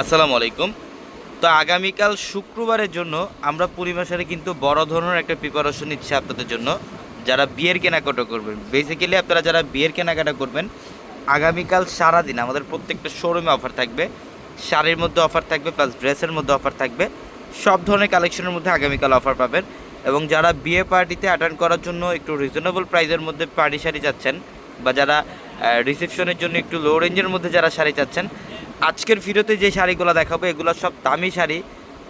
আসসালামু আলাইকুম। তো আগামীকাল শুক্রবারের জন্য আমরা পরিমাসারে কিন্তু বড় ধরনের একটা প্রিপারেশন নিচ্ছি আপনাদের জন্য। যারা বিয়ের কেনাকাটা করবেন বেসিক্যালি আপনারা যারা বিয়ের কেনাকাটা করবেন, আগামীকাল সারাদিন আমাদের প্রত্যেকটা শোরুমে অফার থাকবে। শাড়ির মধ্যে অফার থাকবে প্লাস ড্রেসের মধ্যে অফার থাকবে। সব ধরনের কালেকশনের মধ্যে আগামীকাল অফার পাবেন। এবং যারা বিয়ে পার্টিতে অ্যাটেন্ড করার জন্য একটু রিজনেবল প্রাইসের মধ্যে পার্টি শাড়ি যাচ্ছেন বা যারা রিসেপশনের জন্য একটু লো রেঞ্জের মধ্যে যারা শাড়ি চাচ্ছেন আজকের ভিডিওতে যে শাড়িগুলো দেখাবো, এগুলো সব দামি শাড়ি,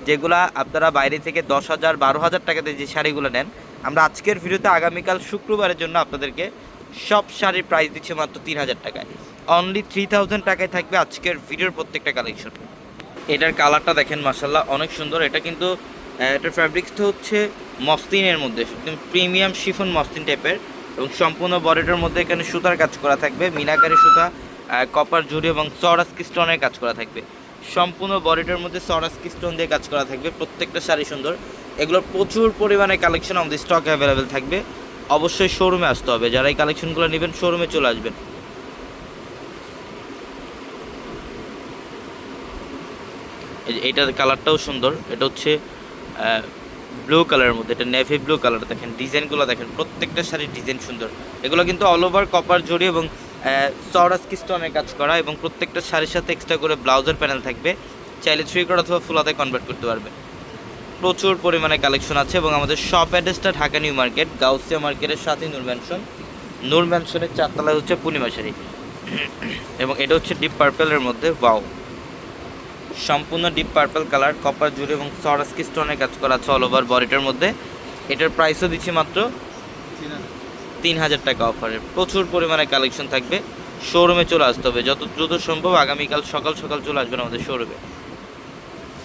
যেগুলা আপনারা বাইরে থেকে দশ হাজার, বারো হাজার টাকাতে যে শাড়িগুলো নেন, আমরা আজকের ভিডিওতে আগামীকাল শুক্রবারের জন্য আপনাদেরকে সব শাড়ির প্রাইস দিচ্ছে মাত্র তিন হাজার টাকায়। অনলি থ্রি থাউজেন্ড টাকায় থাকবে আজকের ভিডিওর প্রত্যেকটা কালেকশন এটার কালারটা দেখেন মাসাল্লাহ অনেক সুন্দর। এটা কিন্তু এটার ফ্যাব্রিক্সটা হচ্ছে মসলিনের মধ্যে, একদম প্রিমিয়াম শিফন মসলিন টাইপের এবং সম্পূর্ণ বডিটার মধ্যে এখানে সুতার কাজ করা থাকবে, মিনাকারি সুতা কপার জুড়ি এবং সরাসকি স্টোনের কাজ করা থাকবে। সম্পূর্ণ বডিটার মধ্যে সরাসকি স্টোন দিয়ে কাজ করা থাকবে। প্রত্যেকটা শাড়ি সুন্দর। এগুলোর প্রচুর পরিমাণে কালেকশন আমাদের স্টক অ্যাভেলেবেল থাকবে। অবশ্যই শোরুমে আসতে হবে। যারা এই কালেকশনগুলো নেবেন শোরুমে চলে আসবেন। এইটার কালারটাও সুন্দর। এটা হচ্ছে ব্লু কালারের মধ্যে। এটা নেভি ব্লু কালার দেখেন ডিজাইনগুলো দেখেন। প্রত্যেকটা শাড়ির ডিজাইন সুন্দর। এগুলো কিন্তু অল ওভার কপার জড়ি এবং সরাস স্টোনের কাজ করা এবং প্রত্যেকটা শাড়ির সাথে এক্সট্রা করে ব্লাউজের প্যানেল থাকবে। চাইলে থ্রি কোড অথবা ফুলাতে কনভার্ট করতে পারবে। প্রচুর পরিমাণে কালেকশন আছে এবং আমাদের শপ অ্যাড্রেসটা ঢাকা নিউ মার্কেট গাউসিয়া মার্কেটের সাথে নূর ম্যানশন নূর ম্যানশনের চারতলায় হচ্ছে পূর্ণিমা শাড়ি। এবং এটা হচ্ছে ডিপ পার্পেলের মধ্যে ওয়াও সম্পূর্ণ ডিপ পার্পল কালার কপার জুড়ে এবং সরাসকি স্টোনের কাজ করা আছে অল ওভার বডিটার মধ্যে। এটার প্রাইসও দিচ্ছি মাত্র তিন হাজার টাকা অফারে। প্রচুর পরিমাণে কালেকশন থাকবে। শোরুমে চলে আসতে হবে। যত দ্রুত সম্ভব আগামীকাল সকাল সকাল চলে আসবেন আমাদের শোরুমে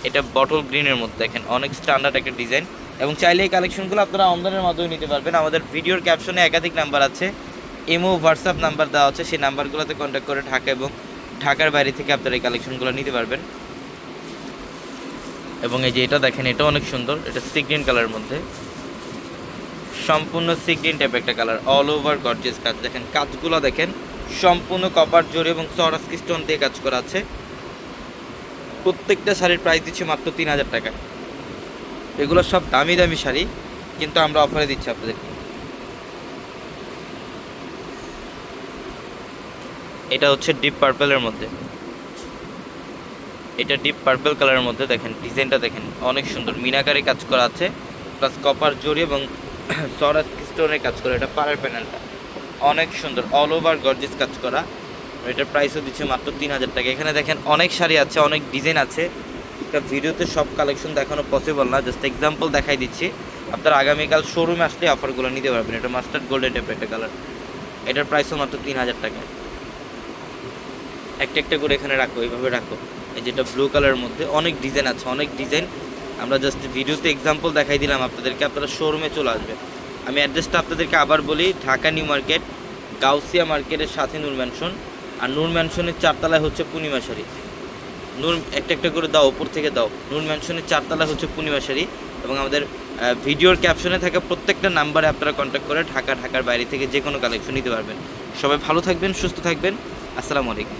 এটা বটল গ্রিনের মধ্যে দেখেন। অনেক স্ট্যান্ডার্ড একটা ডিজাইন এবং চাইলে এই কালেকশনগুলো আপনারা অনলাইনের মাধ্যমে নিতে পারবেন। আমাদের ভিডিওর ক্যাপশনে একাধিক নাম্বার আছে। এমও হোয়াটসঅ্যাপ নাম্বার দেওয়া আছে। সেই নাম্বারগুলোতে কন্ট্যাক্ট করে ঢাকা এবং ঢাকার বাইরে থেকে আপনারা এই কালেকশনগুলো নিতে পারবেন। এবং এই যে এটা দেখেন এটা অনেক সুন্দর। এটা সি গ্রিন কালারের মধ্যে। সম্পূর্ণ সি টাইপ একটা কালার অল ওভার গর্জিয়াস কাজ। দেখেন, কাজগুলো দেখেন, সম্পূর্ণ কপার জোরে এবং সরাসকি স্টোন দিয়ে কাজ করা আছে। প্রত্যেকটা শাড়ির প্রাইস দিচ্ছে মাত্র তিন হাজার টাকা এগুলো সব দামি দামি শাড়ি, কিন্তু আমরা অফারে দিচ্ছি আপনাদেরকে। এটা হচ্ছে ডিপ পার্পেলের মধ্যে। এটা ডিপ পার্পল কালারের মধ্যে দেখেন ডিজাইনটা দেখেন, অনেক সুন্দর। মিনাকারি কাজ করা আছে প্লাস কপার জড়ি এবং সরাস স্টোনের কাজ করা, এটা পাড়ের প্যানেলটা। অনেক সুন্দর অল ওভার গর্জিস কাজ করা। এটার প্রাইসও দিচ্ছে মাত্র তিন হাজার টাকা। এখানে দেখেন অনেক শাড়ি আছে, অনেক ডিজাইন আছে। একটা ভিডিওতে সব কালেকশন দেখানো পসিবল না জাস্ট এক্সাম্পল দেখাই দিচ্ছি। আপনারা আগামীকাল শোরুমে আসলে অফারগুলো নিতে পারবেন। এটা মাস্টার্ড গোল্ডেন টাইপের একটা কালার এটার প্রাইসও মাত্র তিন হাজার টাকা। একটা একটা করে এখানে রাখো এইভাবে রাখো এই যেটা ব্লু কালারের মধ্যে অনেক ডিজাইন আছে, অনেক ডিজাইন আমরা জাস্ট ভিডিওতে এক্সাম্পল দেখাই দিলাম আপনাদেরকে, আপনারা শোরুমে চলে আসবেন। আমি অ্যাড্রেসটা আপনাদেরকে আবার বলি, ঢাকা নিউ মার্কেট গাউসিয়া মার্কেটের সাথে নূর ম্যানশন আর নূর ম্যানশনের চারতলায় হচ্ছে পূর্ণিমা শাড়ি। নূর, একটা একটা করে দাও উপর থেকে দাও। নূর ম্যানশনের চারতলায় হচ্ছে পূর্ণিমা শাড়ি এবং আমাদের ভিডিওর ক্যাপশনে থাকা প্রত্যেকটা নাম্বারে আপনারা কন্ট্যাক্ট করে ঢাকা, ঢাকার বাইরে থেকে যে কোনো কালেকশন নিতে পারবেন। সবাই ভালো থাকবেন, সুস্থ থাকবেন। আসসালামু আলাইকুম।